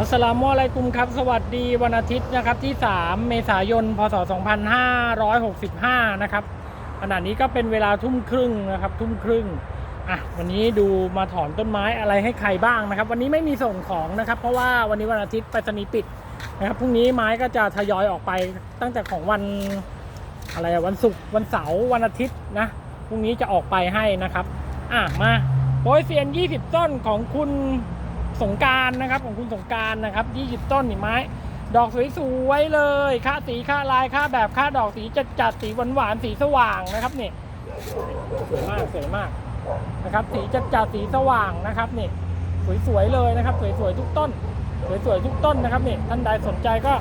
อัสลามุอะลัยกุมครับ สวัสดีวันอาทิตย์นะครับที่ 3 เมษายน พศ 2565 นะครับขณะนี้ก็เป็นเวลาทุ่มครึ่งนะครับ ทุ่มครึ่งอะวันนี้ดูมาถอนต้นไม้อะไรให้ใครบ้างนะครับ วันนี้ไม่มีส่งของนะครับ เพราะว่าวันนี้วันอาทิตย์ไปรษณีย์ปิดนะครับพรุ่งนี้ไม้ก็จะทยอยออกไปตั้งแต่ของวันอะไรวันศุกร์วันเสาร์วันอาทิตย์นะพรุ่งนี้จะออกไปให้นะครับ อะมาโปรยเซียน 20 ต้นของคุณ สงการนะครับของคุณสงการนะครับ20 ต้นนี่ไม้ ดอกสวยๆเลยค่าสีค่าลายค่าแบบค่าดอกสีจัดจัดสีหวานๆสีสว่างนะครับนี่สวยมากสวยมากนะครับสีจัดจัดสีสว่างนะครับนี่สวยๆเลยนะครับ สวยๆทุกต้น สวยๆทุกต้นนะครับนี่ท่านใดสนใจก็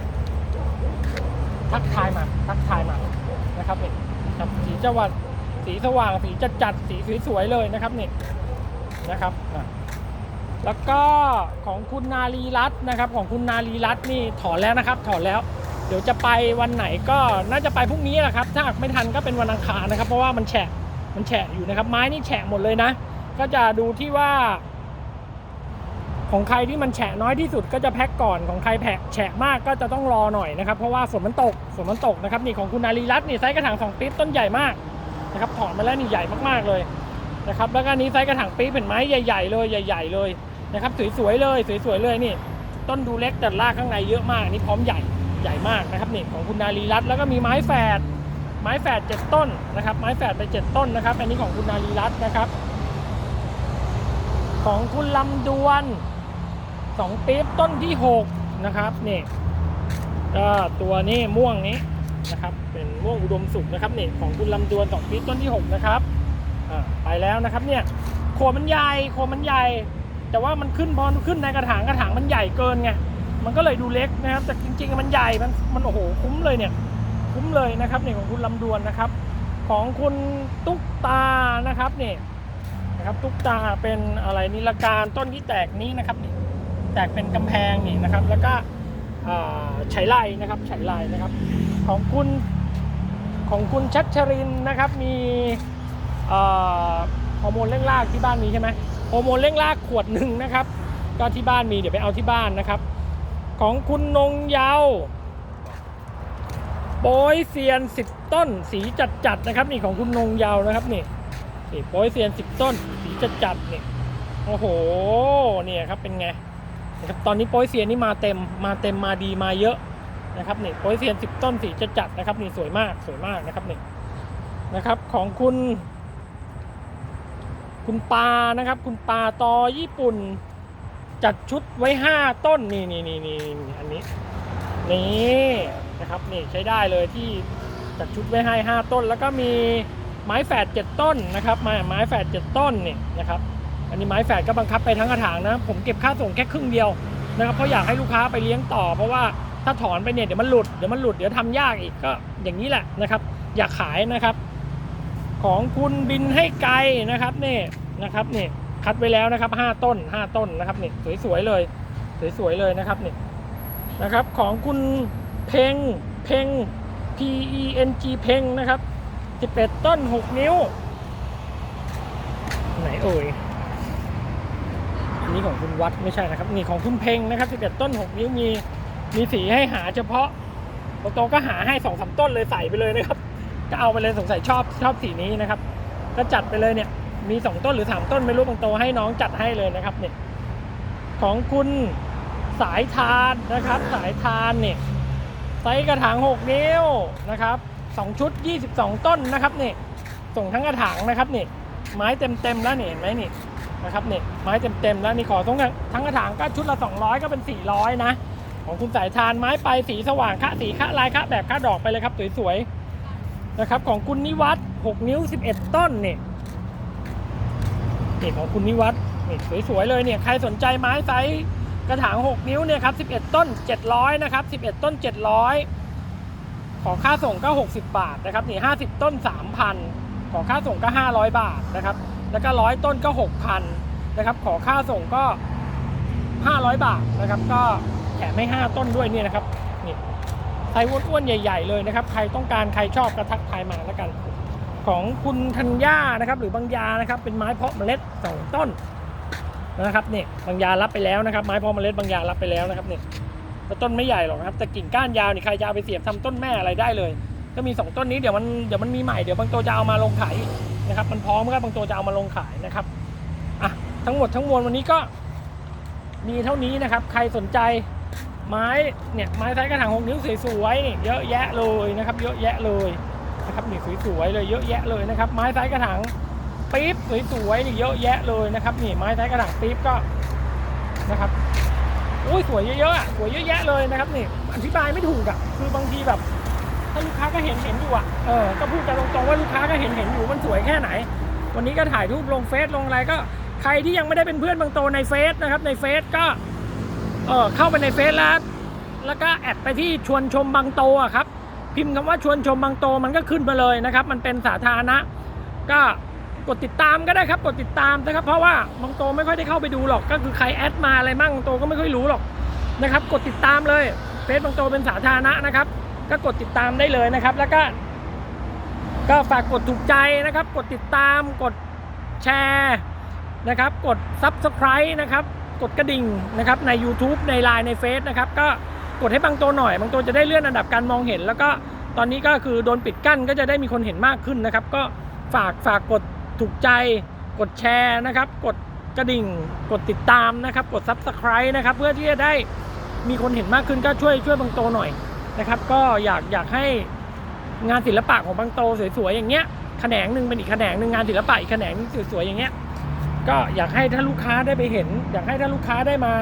ทักทายมาทักทายมานะครับนี่ครับสีจังหวัดสีสว่างสีจัดจัดสีสวยๆเลยนะครับนี่นะครับอะ แล้วก็ของคุณนารีรัตน์นะครับ ของคุณนารีรัตน์นี่ถอนแล้วนะครับ ถอนแล้ว เดี๋ยวจะไปวันไหนก็น่าจะไปพรุ่งนี้แหละครับ ถ้าหากไม่ทันก็เป็นวันอังคารนะครับ เพราะว่ามันแฉะมันแฉะอยู่นะครับ ไม้นี่แฉะหมดเลยนะ ก็จะดูที่ว่า ของใครที่มันแฉะน้อยที่สุดก็จะแพ็คก่อนของใครแผะแฉะมากก็จะต้องรอหน่อยนะครับเพราะว่าฝนมันตกฝนมันตกนะครับนี่ของคุณนารีรัตน์นี่ไซส์กระถางสองปี๊บต้นใหญ่มากนะครับถอนมาแล้วนี่ใหญ่มากๆเลยนะครับแล้วก็นนี้ไซส์กระถางปี๊บเป็นไม้ใหญ่ ๆ เลยใหญ่ ๆ เลย นะครับสวยๆเลยสวยๆเลยนี่ ต้นดูเล็กแต่รากข้างในเยอะมากนี่พร้อมใหญ่ใหญ่มากนะครับนี่ของคุณนารีรัตน์แล้วก็มีไม้แฝดไม้แฝดเจ็ดต้นนะครับ ไม้แฝดไปเจ็ดต้นนะครับ อันนี้ของคุณนารีรัตน์นะครับ ของคุณลำดวนสองปี๊บต้นที่หกนะครับนี่ก็ตัวนี้ม่วงนี้นะครับ เป็นม่วงอุดมสุขนะครับนี่ของคุณลำดวนสองปี๊บต้นที่หกนะครับอ่าไปแล้วนะครับเนี่ยโคนมันใหญ่โคนมันใหญ่ แต่ว่ามันขึ้นพอขึ้นในกระถางกระถางมันใหญ่เกินไงมันก็เลยดูเล็กนะครับ แต่จริงๆมันใหญ่มันมันโอ้โหคุ้มเลยเนี่ย คุ้มเลยนะครับเนี่ยของคุณลำดวนนะครับ ของคุณตุ๊กตานะครับเนี่ยนะครับตุ๊กตาเป็นอะไรนิลการต้นที่แตกนี้นะครับนี่แตกเป็นกำแพงนี่นะครับ แล้วก็อ่าไฉไลนะครับไฉไลนะครับ ของคุณของคุณชัชรินนะครับมีอ่อฮอร์โมนเร่งรากที่บ้านมีใช่ไหม โฮอร์โมนเร่งรากขวดหนึ่งนะครับ ก็ที่บ้านมีเดี๋ยวไปเอาที่บ้านนะครับ ของคุณนงเยาวโป้ยเซียน10ต้น สีจัดจัดนะครับ นี่ของคุณนงเยาวนะครับนี่นี่โปยเซียน10ต้น สีจัดจัดนี่โอ้โหเนี่ยครับเป็นไงนะครับตอนนี้โปยเซียนนี่มาเต็มมาเต็มมาดีมาเยอะนะครับนี่โปยเซียน10ต้นสีจัดจัดนะครับนี่สวยมากสวยมากนะครับนี่นะครับของคุณ คุณปานะครับ คุณปาตอญี่ปุ่น จัดชุดไว้ 5 ต้นนี่นี่นี่นี่อันนี้นี่นะครับนี่ใช้ได้เลยที่จัดชุดไว้ให้ 5 ต้น แล้วก็มีไม้แฝด7ต้นนะครับไม้ไม้แฝด7ต้นนี่นะครับ อันนี้ไม้แฝดก็บังคับไปทั้งกระถางนะ ผมเก็บค่าส่งแค่ครึ่งเดียวนะครับเพราะอยากให้ลูกค้าไปเลี้ยงต่อ เพราะว่าถ้าถอนไปเนี่ยเดี๋ยวมันหลุดเดี๋ยวมันหลุดเดี๋ยวทำยากอีกก็อย่างนี้แหละนะครับ อยากขายนะครับ ของคุณบินให้ไกลนะครับนี่นะครับนี่คัดไว้แล้วนะครับ 5 ต้น 5 ต้นนะครับนี่สวยๆเลย สวยๆเลยนะครับนี่นะครับของคุณเพงเพง P E N G เพงนะครับ11ต้น 6 นิ้ว ไหนเอ่ยอันนี้ของคุณวัดไม่ใช่นะครับ นี่ของคุณเพงนะครับ11ต้น 6 นิ้วมีมีสีให้หาเฉพาะโตๆก็หาให้2อสต้นเลยใส่ไปเลยนะครับ ก็เอาไปเลยสงสัยชอบชอบสีนี้นะครับ ก็จัดไปเลยเนี่ยมีสองต้นหรือสามต้นไม่รู้บางโตให้น้องจัดให้เลยนะครับเนี่ยของคุณสายทานนะครับสายทานเนี่ยไซส์กระถาง 6 นิ้วนะครับสองชุด 22 ต้นนะครับเนี่ยส่งทั้งกระถางนะครับเนี่ยไม้เต็มเต็มแล้วเนี่ยเห็นไหมนี่นะครับเนี่ยไม้เต็มเต็มแล้วนี่ขอทั้งทั้งกระถางก็ชุดละ 200 ก็เป็น 400 นะ ของคุณสายทานไม้ไปสีสว่างคะสีคะลายคะแบบคะดอกไปเลยครับสวยๆ นะครับของคุณนิวัฒน์6นิ้ว 11 ต้นเนี่ยนี่ของคุณนิวัฒน์นี่สวยๆเลยเนี่ยใครสนใจไม้ไซส์กระถาง 6 นิ้วเนี่ยครับ11 ต้น 700นะครับ11 ต้น 700 ขอค่าส่งก็ 60 บาทนะครับนี่50 ต้น 3,000 ขอค่าส่งก็ 500 บาทนะครับแล้วก็ร้อยต้นก็ 6,000นะครับขอค่าส่งก็ 500 บาทนะครับก็แถมให้ 5 ต้นด้วยเนี่ยนะครับ ส์อ้วนๆใหญ่ๆเลยนะครับ ใครต้องการใครชอบก็ทักทายมาแล้วกัน ของคุณธัญญานะครับหรือบางยานะครับเป็นไม้เพาะเมล็ดสองต้นนะครับนี่บางยารับไปแล้วนะครับ ไม้เพอเมล็ดบางยารับไปแล้วนะครับนี่แล้วต้นไม่ใหญ่หรอกครับแต่กิ่งก้านยาวนี่ใครจะเอาไปเสียบทำต้นแม่อะไรได้เลยก็มีสองต้นนี้เดี๋ยวมันเดี๋ยวมันมีใหม่เดี๋ยวบางตัวจะเอามาลงขายนะครับมันพร้อมก็บางตัวจะเอามาลงขายนะครับอะทั้งหมดทั้งมวลวันนี้ก็มีเท่านี้นะครับ ใครสนใจ ไม้เนี่ยไม้ไซส์กระถางหกนิ้วสวยๆนี่เยอะแยะเลยนะครับ เยอะแยะเลยนะครับนี่สวยๆเลยเยอะแยะเลยนะครับ ไม้ไซส์กระถางปี๊บสวยๆนี่เยอะแยะเลยนะครับนี่ไม้ไซส์กระถางปี๊บก็นะครับอุ้ยสวยเยอะๆสวยเยอะแยะเลยนะครับนี่อธิบายไม่ถูกอะคือบางทีแบบ ถ้าลูกค้าก็เห็นเห็นอยู่อะเออก็พูดกันตรงๆว่าลูกค้าก็เห็นเห็นอยู่มันสวยแค่ไหน วันนี้ก็ถ่ายรูปลงเฟซลงอะไรก็ใครที่ยังไม่ได้เป็นเพื่อนบางโตในเฟซนะครับในเฟซก็ เออเข้าไปในเฟซแล้วแล้วก็แอดไปที่ชวนชมบางโตอะครับ พิมพ์คำว่าชวนชมบางโตมันก็ขึ้นมาเลยนะครับ มันเป็นสาธารณะ ก็กดติดตามก็ได้ครับ กดติดตามนะครับ เพราะว่าบางโตไม่ค่อยได้เข้าไปดูหรอก ก็คือใครแอดมาอะไรมั่งบางโตก็ไม่ค่อยรู้หรอกนะครับ กดติดตามเลยเฟซบางโตเป็นสาธารณะนะครับ ก็กดติดตามได้เลยนะครับ แล้วก็ก็ฝากกดถูกใจนะครับ กดติดตาม กดแชร์นะครับ กด Subscribe นะครับ กดกระดิ่งนะครับใน YouTube ใน Line ในเฟซนะครับก็กดให้บางตัวหน่อย บางตัวจะได้เลื่อนอันดับการมองเห็น แล้วก็ตอนนี้ก็คือโดนปิดกั้นก็จะได้มีคนเห็นมากขึ้นนะครับ ก็ฝากฝากกดถูกใจ กดแชร์นะครับ กดกระดิ่ง กดติดตามนะครับ กด Subscribe นะครับ เพื่อที่จะได้มีคนเห็นมากขึ้นก็ช่วยช่วยบางโตหน่อยนะครับ ก็อยากอยากให้งานศิลปะของบางโตสวยๆอย่างเงี้ยแขนงหนึ่งเป็นอีกแขนงหนึ่งงานศิลปะอีกแขนงหนึงสวยๆอย่างเงี้ย ก็อยากให้ถ้าลูกค้าได้ไปเห็น อยากให้ถ้าลูกค้าได้มา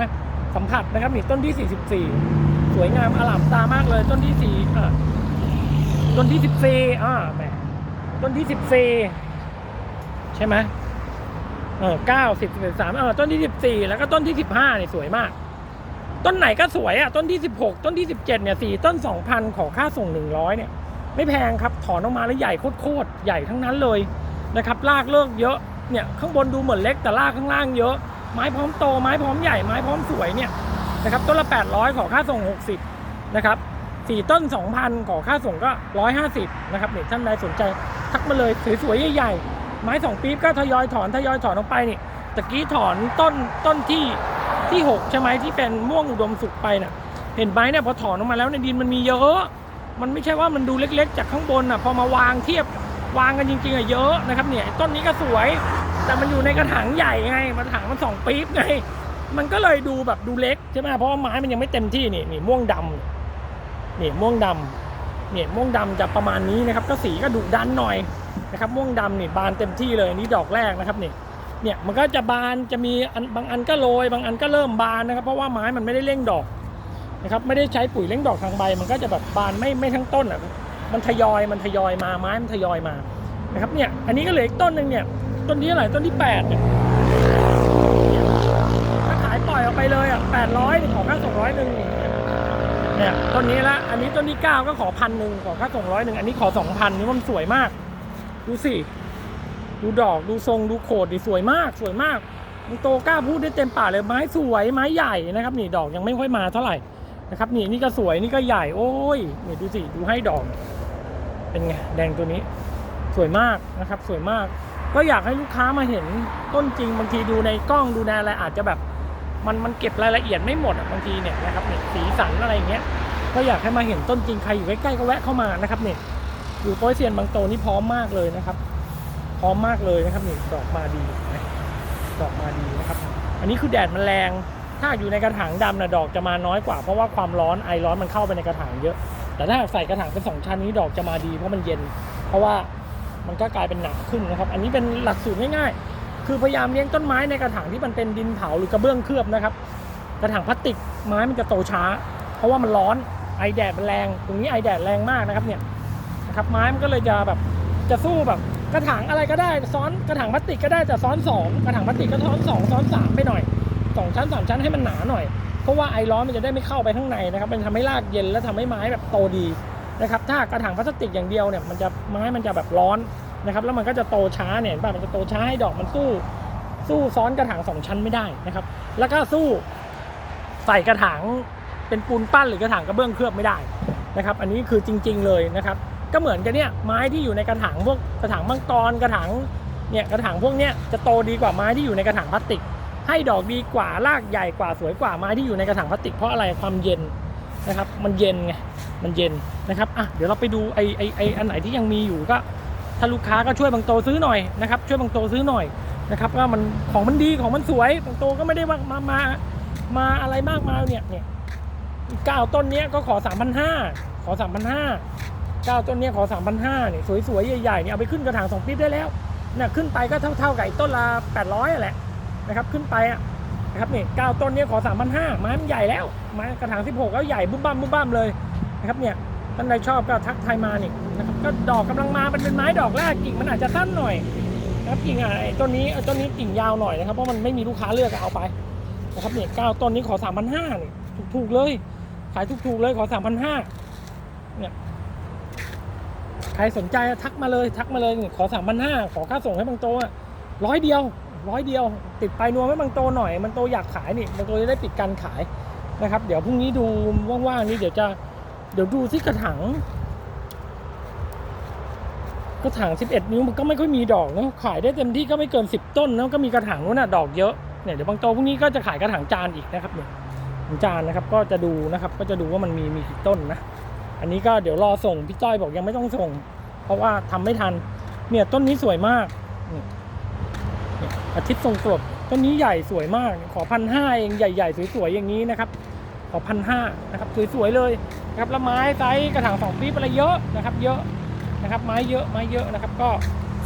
สัมผัสนะครับนี่ต้นที่ 44 สวยงามอลามตามากเลยต้นที่4อ่าต้นที่ 14อ่าแหมต้นที่ 14 ใช่ไหมเออ9 10 13เออต้นที่14แล้วก็ต้นที่15นี่สวยมาก ต้นไหนก็สวยอะต้นที่16ต้นที่17เนี่ยสี่ต้น2,000ขอค่าส่ง100เนี่ย ไม่แพงครับถอนออกมาแล้วใหญ่โคตรๆใหญ่ทั้งนั้นเลยนะครับรากเลิกเยอะ เนี่ยข้างบนดูเหมือนเล็กแต่รากข้างล่างเยอะ ไม้พร้อมโตไม้พร้อมใหญ่ไม้พร้อมสวยเนี่ยนะครับต้นละ 800 ขอค่าส่ง 60 นะครับสี่ต้น 2,000 ขอค่าส่งก็ 150 นะครับเนี่ยท่านใดสนใจทักมาเลยสวยๆใหญ่ๆ ไม้สองปี๊บก็ทยอยถอนทยอยถอนออกไปนี่ตะกี้ถอนต้นต้นที่ที่หกใช่ไหมที่เป็นม่วงอุดมสุกไปน่ะเห็นไหมเนี่ยพอถอนออกมาแล้วในดินมันมีเยอะ มันไม่ใช่ว่ามันดูเล็กๆ จากข้างบนอะพอมาวางเทียบ วางกันจริงๆอะเยอะนะครับเนี่ยต้นนี้ก็สวย แต่มันอยู่ในกระถางใหญ่ไงกระถางมันสองปี๊บไงมันก็เลยดูแบบดูเล็กใช่ไหมเพราะว่าไม้มันยังไม่เต็มที่นี่นี่ม่วงดำนี่ม่วงดำเนี่ยม่วงดำจะประมาณนี้นะครับ ก็สีก็ดุดันหน่อยนะครับ ม่วงดำนี่บานเต็มที่เลยนี่ดอกแรกนะครับนี่เนี่ยมันก็จะบานจะมีอันบางอันก็โรยบางอันก็เริ่มบานนะครับ เพราะว่าไม้มันไม่ได้เร่งดอกนะครับไม่ได้ใช้ปุ๋ยเร่งดอกทางใบ มันก็จะแบบบานไม่ไม่ทั้งต้นอะ มันทยอยมันทยอยมาไม้มันทยอยมานะครับเนี่ยอันนี้ก็เหลืออีกต้นหนึ่งเนี่ยต้นที่เท่าไหร่ต้นที่แปดเนี่ยถ้าขายปล่อยออกไปเลยอะแปดร้อยขอค่าส่งร้อยหนึ่งเนี่ยต้นนี้ละอันนี้ต้นที่เก้าก็ขอพันหนึ่งขอค่าส่งร้อยหนึ่งอันนี้ขอสองพันนี่มันสวยมาก ดูสิดูดอกดูทรงดูโขดดิสวยมากสวยมากมันโตกล้าพูดได้เต็มปากเลยไม้สวยไม้ใหญ่นะครับ นี่ดอกยังไม่ค่อยมาเท่าไหร่นะครับนี่นี่ก็สวยนี่ก็ใหญ่โอ้ยนี่ดูสิดูให้ดอก เป็นไงแดงตัวนี้สวยมากนะครับ สวยมาก ก็อยากให้ลูกค้ามาเห็นต้นจริงบางทีดูในกล้องดูในอะไรอาจจะแบบ มันมันเก็บรายละเอียดไม่หมดอะบางทีเนี่ยนะครับเนี่ยสีสันอะไรอย่างเงี้ยก็อยากให้มาเห็นต้นจริงใครอยู่ใกล้ๆก็แวะเข้ามานะครับเนี่ยอยู่โปรยเซียนบางโตนี่พร้อมมากเลยนะครับ พร้อมมากเลยนะครับนี่ดอกมาดีดอกมาดีนะครับ อันนี้คือแดดมันแรง ถ้าอยู่ในกระถางดำนะดอกจะมาน้อยกว่าเพราะว่าความร้อนไอร้อนมันเข้าไปในกระถางเยอะ แต่ถ้าใส่กระถางเป็นสองชั้นนี้ดอกจะมาดีเพราะมันเย็น เพราะว่ามันก็กลายเป็นหนาขึ้นนะครับ อันนี้เป็นหลักสูตรง่ายๆ คือพยายามเลี้ยงต้นไม้ในกระถางที่มันเป็นดินเผาหรือกระเบื้องเคลือบนะครับ กระถางพลาสติกไม้มันจะโตช้า เพราะว่ามันร้อนไอแดดมันแรง ตรงนี้ไอแดดแรงมากนะครับเนี่ยนะครับไม้มันก็เลยจะแบบจะสู้แบบกระถางอะไรก็ได้ซ้อนกระถางพลาสติกก็ได้แต่ซ้อนสองกระถางพลาสติกก็ซ้อนสองซ้อนสามไปหน่อยสองชั้นสามชั้นให้มันหนาหน่อย เพราะว่าไอร้อนมันจะได้ไม่เข้าไปข้างในนะครับ มันทำให้รากเย็นและทำให้ไม้แบบโตดีนะครับ ถ้ากระถางพลาสติกอย่างเดียวเนี่ยมันจะไม้มันจะแบบร้อนนะครับ แล้วมันก็จะโตช้าเนี่ยป่ะมันจะโตช้าให้ดอกมันสู้ สู้ซ้อนกระถางสองชั้นไม่ได้นะครับ แล้วก็สู้ใส่กระถางเป็นปูนปั้นหรือกระถางกระเบื้องเคลือบไม่ได้นะครับ อันนี้คือจริง ๆ เลยนะครับ ก็เหมือนกันเนี่ยไม้ที่อยู่ในกระถางพวกกระถางมังกรกระถางเนี่ยกระถางพวกเนี้ยจะโตดีกว่าไม้ที่อยู่ในกระถางพลาสติก ให้ดอกดีกว่า รากใหญ่กว่าสวยกว่าไม้ที่อยู่ในกระถางพลาสติกเพราะอะไรความเย็นนะครับ มันเย็นไงมันเย็นนะครับอะเดี๋ยวเราไปดูไอไอไออันไหนที่ยังมีอยู่ก็ถ้าลูกค้าก็ช่วยบางโตซื้อหน่อยนะครับ ช่วยบางโตซื้อหน่อยนะครับว่ามันของมันดีของมันสวยบางโตก็ไม่ได้ว่ามามามาอะไรมากมายเนี่ยเนี่ยเก้าต้นเนี้ยก็ขอสามพันห้าขอสามพันห้าเก้าต้นเนี้ยขอสามพันห้าเนี่ยสวยๆใหญ่ๆเนี่ยเอาไปขึ้นกระถางสองปีได้แล้วเนี่ยขึ้นไปก็เท่าๆกับไอ้ต้นละแปดร้อยแหละ นะครับขึ้นไปอะนะครับเนี่เก้าต้นนี้ขอสามพันห้าไม้มันใหญ่แล้วไม้กระถางสิบหกก็ใหญ่บุ้มบ้ามบุ้มบ้ามเลยนะครับเนี่ยท่านใดชอบก็ทักทายมานี่นะครับก็ดอกกำลังมามันเป็นไม้ดอกแรกกิ่งมันอาจจะสั้นหน่อยนะครับกิ่งอะไอ้ต้นนี้ต้นนี้กิ่งยาวหน่อยนะครับเพราะมันไม่มีลูกค้าเลือกเอาไปนะครับเนี่ยเก้าต้นนี้ขอสามพันห้านี่ถูกๆเลย ขายถูกๆเลยขอสามพันห้าเนี่ยใครสนใจทักมาเลยทักมาเลยขอสามพันห้าขอค่าส่งให้บางโตอะร้อยเดียว ร้อยเดียว ติดไปนัวให้บางโตหน่อย มันโตอยากขายนี่บางโตจะได้ปิดการขายนะครับ เดี๋ยวพรุ่งนี้ดูว่างๆนี่เดี๋ยวจะเดี๋ยวดูที่กระถางกระถาง 11 นิ้วมันก็ไม่ค่อยมีดอกนะขายได้เต็มที่ก็ไม่เกิน 10 ต้นแล้วก็มีกระถางนู้นน่ะดอกเยอะเนี่ยเดี๋ยวบางโตพวกนี้ก็จะขายกระถางจานอีกนะครับเนี่ยจานนะครับก็จะดูนะครับ ก็จะดูว่ามันมีมีกี่ต้นนะอันนี้ก็เดี๋ยวรอส่งพี่จ้อยบอกยังไม่ต้องส่ง เพราะว่าทำไม่ทัน เนี่ยต้นนี้สวยมากนี่ อาทิตย์ทรงกรดต้นนี้ใหญ่สวยมาก ขอพันห้าเองใหญ่ๆสวยๆอย่างนี้นะครับ ขอพันห้านะครับสวยๆเลยนะครับแล้วไม้ไซส์กระถางสองปีอะไรเยอะนะครับ เยอะนะครับ ไม้เยอะไม้เยอะนะครับ ก็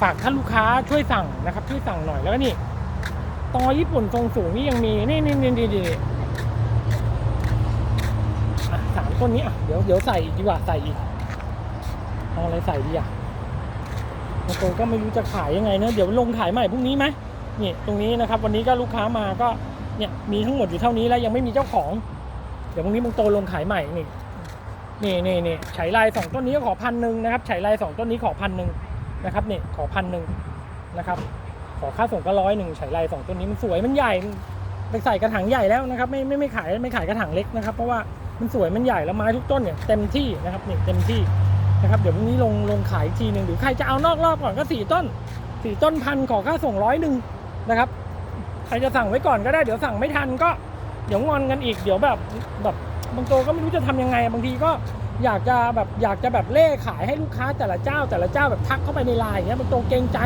ฝากท่านลูกค้าช่วยสั่งนะครับ ช่วยสั่งหน่อยแล้วก็นี่ตอญี่ปุ่นทรงสูงนี่ยังมีนี่นี่นี่นี่นี่อะสามต้นนี้อะเดี๋ยวเดี๋ยวใส่อีกดีกว่าใส่อีกเอาอะไรใส่ดีอะบางคนก็ไม่รู้จะขายยังไงเนอะเดี๋ยวลงขายใหม่พรุ่งนี้ไหม นี่ตรงนี้นะครับวันนี้ก็ลูกค้ามาก็เนี่ยมีทั้งหมดอยู่เท่านี้แล้วยังไม่มีเจ้าของ เดี๋ยวพรุ่งนี้มึงโตลงขายใหม่นี่นี่นี่นี่ไฉลายสองต้นนี้ก็ขอพันหนึ่งนะครับไฉลายสองต้นนี้ขอพันหนึ่งนะครับนี่ขอพันหนึ่งนะครับ ขอค่าส่งก็ร้อยหนึ่งไฉลายสองต้นนี้มันสวยมันใหญ่ไปใส่กระถางใหญ่แล้วนะครับ ไม่ไม่ไม่ขายไม่ขายกระถางเล็กนะครับ เพราะว่ามันสวยมันใหญ่แล้วไม้ทุกต้นเนี่ยเต็มที่นะครับนี่เต็มที่นะครับเดี๋ยวพรุ่งนี้ลงลงขายอีกทีหนึ่งหรือใครจะเอานอกรอบก่อนก็สี่ต้นสี่ต้นพันขอค่าส่งร้อยหนึ่ง นะครับ ใครจะสั่งไว้ก่อนก็ได้เดี๋ยวสั่งไม่ทันก็เดี๋ยวงอนกันอีกเดี๋ยวแบบแบบบางตัวก็ไม่รู้จะทำยังไง บางทีก็อยากจะแบบอยากจะแบบเล่ขายให้ลูกค้าแต่ละเจ้า แต่ละเจ้าแบบทักเข้าไปในไลน์อย่างเงี้ยบางตัวเกรงใจ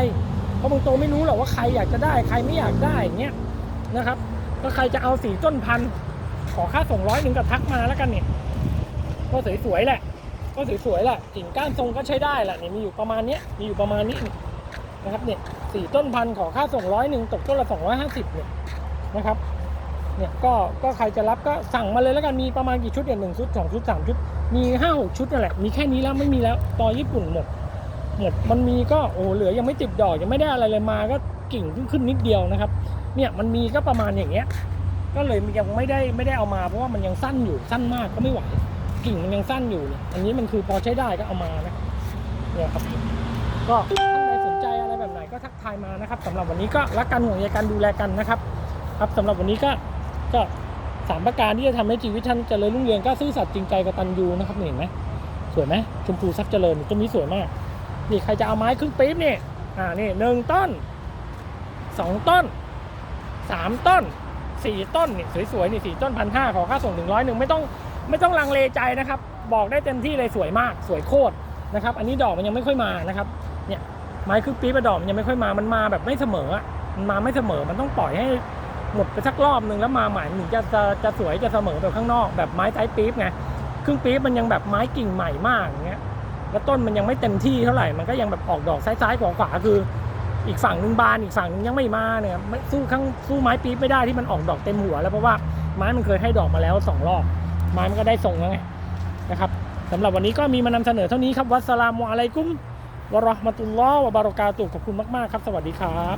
เพราะบางตัวไม่รู้หรอกว่าใครอยากจะได้ใครไม่อยากได้อย่างเงี้ยนะครับก็ใครจะเอาสีต้นพันขอค่าส่งร้อยหนึ่งก็ทักมาแล้วกันเนี่ยก็สวยๆแหละ ก็สวยๆแหละกิ่งก้านทรงก็ใช้ได้แหละเนี่ยมีอยู่ประมาณนี้มีอยู่ประมาณนี้นะครับเนี่ย สี่ต้นพันขอค่าส่งร้อยหนึ่งตกต้นละสองร้อยห้าสิบเนี่ยนะครับเนี่ยก็ก็ใครจะรับก็สั่งมาเลยแล้วกันมีประมาณกี่ชุดเนี่ยหนึ่งชุดสองชุดสามชุดมีห้าหกชุดนั่นแหละมีแค่นี้แล้วไม่มีแล้วตอญี่ปุ่นหมดหมดมันมีก็โอ้เหลือยังไม่ติดดอกยังไม่ได้อะไรเลยมาก็กิ่งเพิ่งขึ้นนิดเดียวนะครับ เนี่ยมันมีก็ประมาณอย่างเงี้ย ก็เลยยังไม่ได้ไม่ได้เอามาเพราะว่ามันยังสั้นอยู่สั้นมากก็ไม่ไหวกิ่งมันยังสั้นอยู่เนี่ยอันนี้มันคือพอใช้ได้ก็เอามานะเนี่ยครับก็ท่านใดสนใจ แบบไหนก็ทักทายมานะครับสำหรับวันนี้ก็รักกันห่วงใยกันดูแลกันนะครับ ครับสำหรับวันนี้ก็ก็สามประการที่จะทำให้ชีวิตท่านเจริญรุ่งเรืองก็ซื่อสัตย์จริงใจกตัญญูนะครับเห็นไหมสวยไหมชมพูทรัพย์เจริญต้นนี้สวยมาก นี่ใครจะเอาไม้ครึ่งปี๊บนี่อ่านี่หนึ่งต้นสองต้นสามต้นสี่ต้นนี่สวยๆนี่สี่ต้นพันห้าขอค่าส่งหนึ่งร้อยหนึ่งไม่ต้องไม่ต้องลังเลใจนะครับ บอกได้เต็มที่เลยสวยมากสวยโคตรนะครับ อันนี้ดอกมันยังไม่ค่อยมานะครับ ไม้ครึ่งปี๊บดอกมันยังไม่ค่อยมามันมาแบบไม่เสมออะมันมาไม่เสมอมันต้องปล่อยให้หมดไปสักรอบหนึ่งแล้วมาใหม่ถึงจะจะจะสวยจะเสมอแบบข้างนอกแบบไม้ไซส์ปี๊บไงครึ่งปี๊บมันยังแบบไม้กิ่งใหม่มากอย่างเงี้ยแล้วต้นมันยังไม่เต็มที่เท่าไหร่มันก็ยังแบบออกดอกซ้ายๆขวาๆคือ อีกฝั่งหนึ่งบานอีกฝั่งหนึงยังไม่มาเนี่ยไม่สู้ข้างสู้ไม้ปี๊บไม่ได้ที่มันออกดอกเต็มหัว แล้วเพราะว่าไม้มันเคยให้ดอกมาแล้วสองรอบไม้มันก็ได้ทรงแล้วไงนะครับสำหรับวันนี้ก็มีมานำเสนอเท่านี้ครับวัสสลามอะลัยกุม วะราะห์มะตุลลอฮ์วะบารอกาตุขอบคุณมาก ๆ ครับ สวัสดีครับ